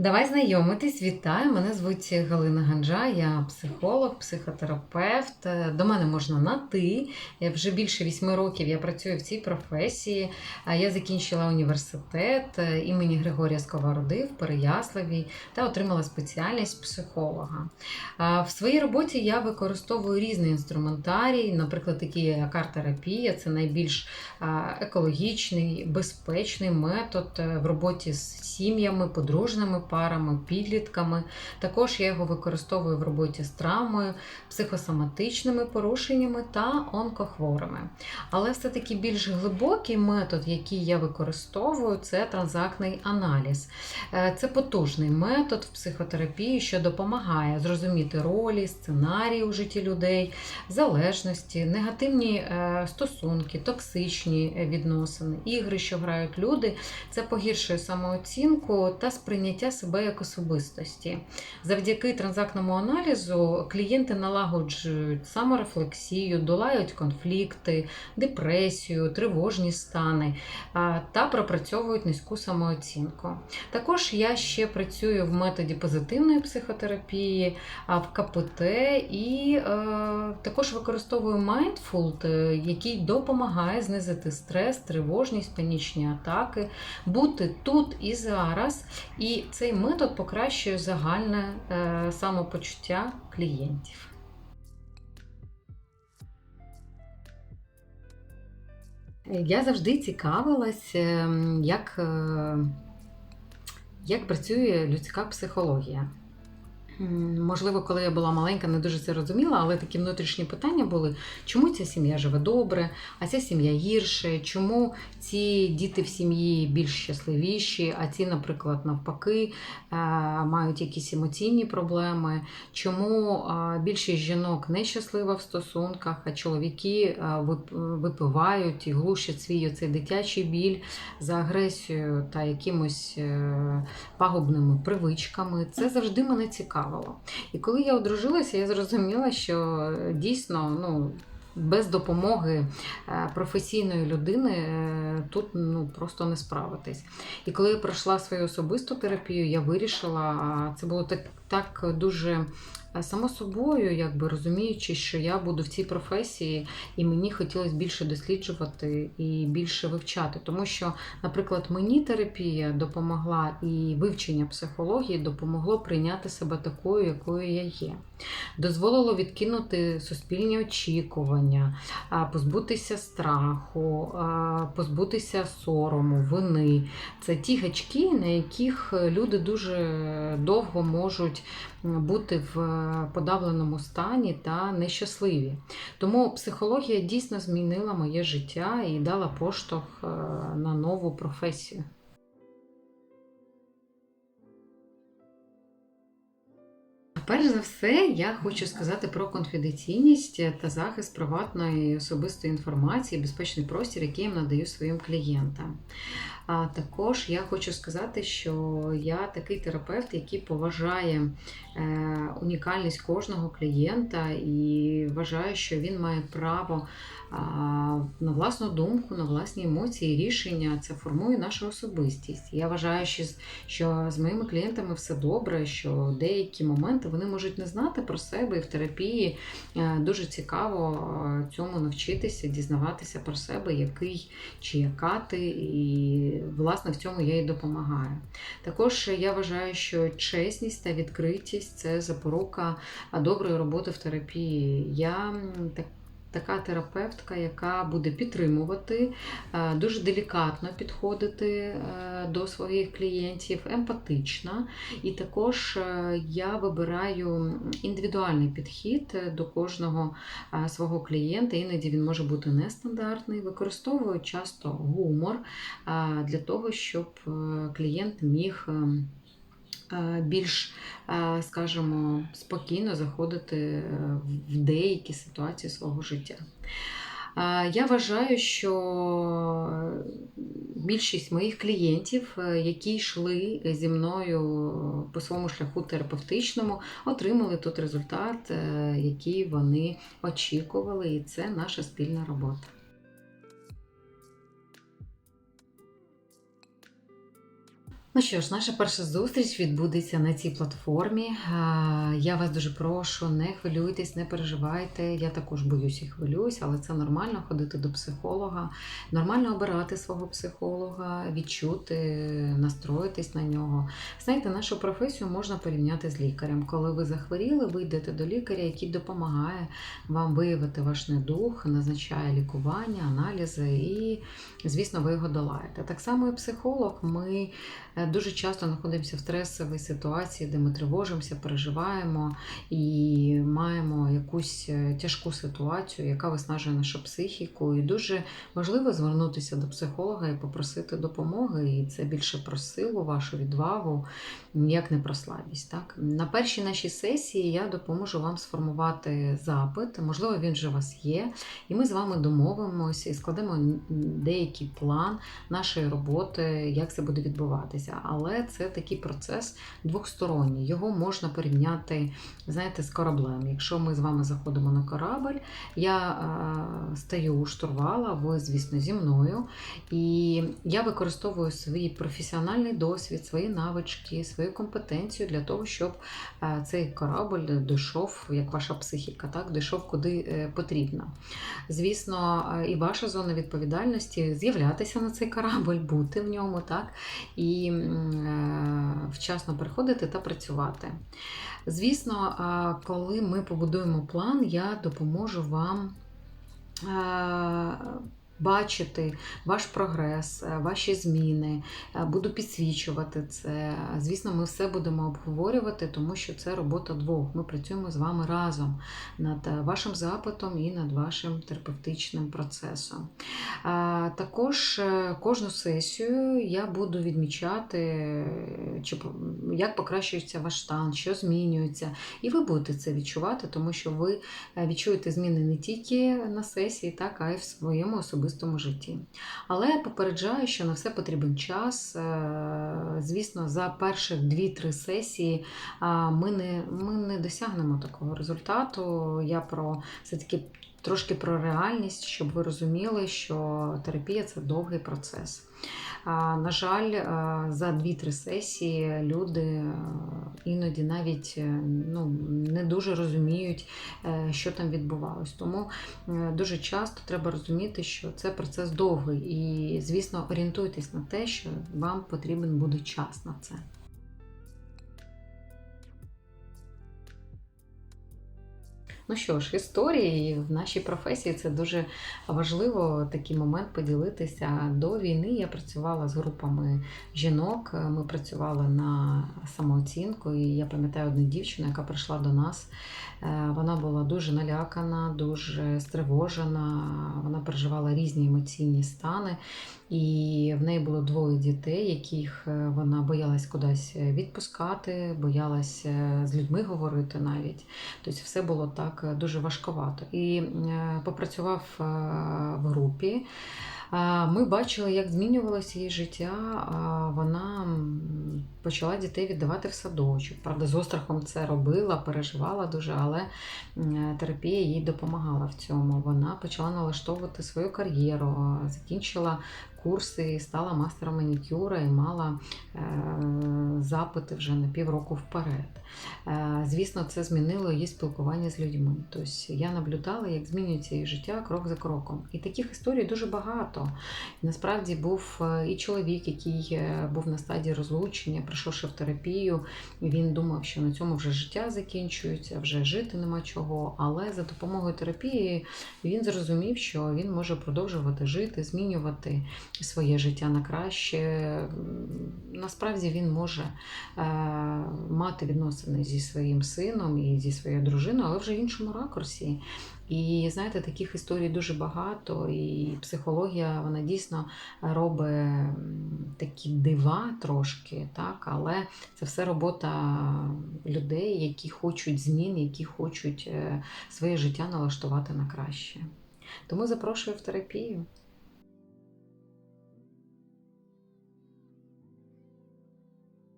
Давай знайомитись, вітаю. Мене звуть Галина Ганджа, я психолог, психотерапевт. До мене можна на ти. Вже більше вісьми років я працюю в цій професії. Я закінчила університет імені Григорія Сковороди в Переяславі та отримала спеціальність психолога. В своїй роботі я використовую різний інструментарій, наприклад, такі як арт-терапія, це найбільш екологічний, безпечний метод в роботі з сім'ями, подружними парами, підлітками. Також я його використовую в роботі з травмою, психосоматичними порушеннями та онкохворими. Але все-таки більш глибокий метод, який я використовую, це транзактний аналіз. Е, Це потужний метод в психотерапії, що допомагає зрозуміти ролі, сценарії у житті людей, залежності, негативні е, стосунки, токсичні відносини, ігри, що грають люди. Це погіршує самооцінку та сприйняття себе як особистості. Завдяки транзактному аналізу клієнти налагоджують саморефлексію, долають конфлікти, депресію, тривожні стани та пропрацьовують низьку самооцінку. Також я ще працюю в методі позитивної психотерапії, в КПТ і е, також використовую Mindful, е, який допомагає знизити стрес, тривожність, панічні атаки, бути тут і зараз. І цей метод покращує загальне е, самопочуття клієнтів. Я завжди цікавилась, е, як, е, як працює людська психологія. Можливо, коли я була маленька, не дуже це розуміла, але такі внутрішні питання були: чому ця сім'я живе добре, а ця сім'я гірше, чому ці діти в сім'ї більш щасливіші, а ці, наприклад, навпаки, е, мають якісь емоційні проблеми, чому е, більшість жінок нещаслива в стосунках, а чоловіки е, випивають і глушать свій оцей дитячий біль за агресією та якимось пагубними привичками. Це завжди мене цікавило. І коли я одружилася, я зрозуміла, що дійсно ну, без допомоги е, професійної людини е, тут ну, просто не справитись. І коли я пройшла свою особисту терапію, я вирішила, це було так, так дуже. Е, Само собою, якби розуміючи, що я буду в цій професії, і мені хотілося більше досліджувати і більше вивчати. Тому що, наприклад, мені терапія допомогла і вивчення психології допомогло прийняти себе такою, якою я є. Дозволило відкинути суспільні очікування, позбутися страху, позбутися сорому, вини. Це ті гачки, на яких люди дуже довго можуть бути в е, подавленому стані та нещасливі. Тому психологія дійсно змінила моє життя і дала поштовх е, на нову професію. Перш за все, я хочу сказати про конфіденційність та захист приватної особистої інформації, безпечний простір, який я надаю своїм клієнтам. А також я хочу сказати, що я такий терапевт, який поважає е, унікальність кожного клієнта і вважаю, що він має право на власну думку, на власні емоції, рішення. Це формує нашу особистість. Я вважаю, що з моїми клієнтами все добре, що деякі моменти вони можуть не знати про себе і в терапії е, дуже цікаво е, цьому навчитися, дізнаватися про себе, який чи яка ти, і власне в цьому я і допомагаю. Також я вважаю, що чесність та відкритість це запорука доброї роботи в терапії. Я так. Така терапевтка, яка буде підтримувати, е, дуже делікатно підходити е, до своїх клієнтів, емпатична. І також е, я вибираю індивідуальний підхід до кожного свого клієнта. Іноді він може бути нестандартний. Використовую часто гумор для того, щоб клієнт міг. Е, Більш, е, скажімо, спокійно заходити е, в деякі ситуації свого життя. Я вважаю, що більшість моїх клієнтів, які йшли зі мною по своєму шляху терапевтичному, отримали тут результат, який вони очікували, і це наша спільна робота. Ну що ж, наша перша зустріч відбудеться на цій платформі. Е, Я вас дуже прошу, не хвилюйтесь, не переживайте. Я також боюсь і хвилююсь, але це нормально ходити до психолога, нормально обирати свого психолога, відчути, настроїтись на нього. Знаєте, нашу професію можна порівняти з лікарем. Коли ви захворіли, ви йдете до лікаря, який допомагає вам виявити ваш недух, назначає лікування, аналізи, і, звісно, ви його долаєте. Так само і психолог. Ми е, дуже часто знаходимося в стресовій ситуації, де ми тривожимося, переживаємо і маємо якусь е, тяжку ситуацію, яка виснажує нашу психіку. І дуже важливо звернутися до психолога і попросити допомоги. І це більше про силу, вашу відвагу, як не про слабість. Так? На першій нашій сесії я допоможу вам сформувати запит, можливо, він вже у вас є, і ми з вами домовимося і складемо деякий план нашої роботи, як це буде відбуватися. Але це такий процес двохсторонній. Його можна порівняти, знаєте, з кораблем. Якщо ми з вами заходимо на корабль, я е, стаю у штурвала, ви, звісно, зі мною. І я використовую свій професіональний досвід, свої навички, свою компетенцію для того, щоб е, цей корабль дійшов, як ваша психіка, так, дійшов куди е, потрібно. Звісно, і ваша зона відповідальності з'являтися на цей корабль, бути в ньому, так, і вчасно приходити та працювати. Звісно, е, коли ми побудуємо план, я допоможу вам. Бачити ваш прогрес, е, ваші зміни, е, буду підсвічувати це. Звісно, ми все будемо обговорювати, тому що це робота двох. Ми працюємо з вами разом над е, вашим запитом і над вашим терапевтичним процесом. Також кожну сесію я буду відмічати, як покращується ваш стан, що змінюється. І ви будете це відчувати, тому що ви відчуєте зміни не тільки на сесії, так, а й в своєму особистому житті. Але попереджаю, що на все потрібен час. Е, Звісно, за перших 2-3 сесії ми не, ми не досягнемо такого результату. Я про все-таки трошки про реальність, щоб ви розуміли, що терапія це довгий процес. На жаль, е, за 2-3 сесії люди е, іноді навіть е, ну, не дуже розуміють, що там відбувалось. Тому дуже часто треба розуміти, що це процес довгий, і, звісно, орієнтуйтесь на те, що вам потрібен буде час на це. Ну що ж, історії в нашій професії це дуже важливо такий момент поділитися. До війни я працювала з групами жінок. Ми працювали на самооцінку, і я пам'ятаю одну дівчину, яка прийшла до нас. Е, Вона була дуже налякана, дуже стривожена. Вона переживала різні емоційні стани. І в неї було двоє дітей, яких е, вона боялась кудись відпускати, боялась е, з людьми говорити навіть. Тобто все було так е, дуже важковато. І е, попрацював е, в групі. е, Ми бачили, як змінювалося її життя. Вона почала дітей віддавати в садочок. Правда, з острахом це робила, переживала дуже, але терапія їй допомагала в цьому. Вона почала налаштовувати свою кар'єру, закінчила курси, стала мастером манікюра і мала е, запити вже на півроку вперед. Е, Звісно, це змінило її спілкування з людьми. Тобто я наблюдала, як змінюється її життя крок за кроком. І таких історій дуже багато. Насправді був е, і чоловік, який е, був на стадії розлучення, прийшовши в терапію. Він думав, що на цьому вже життя закінчується, вже жити нема чого. Але за допомогою терапії він зрозумів, що він може продовжувати жити, змінювати своє життя на краще. Насправді він може е, мати відносини зі своїм сином і зі своєю дружиною, але вже в іншому ракурсі. І знаєте, таких історій дуже багато, і психологія вона дійсно робить такі дива трошки, так, але це все робота людей, які хочуть змін, які хочуть е, своє життя налаштувати на краще. Тому запрошую в терапію.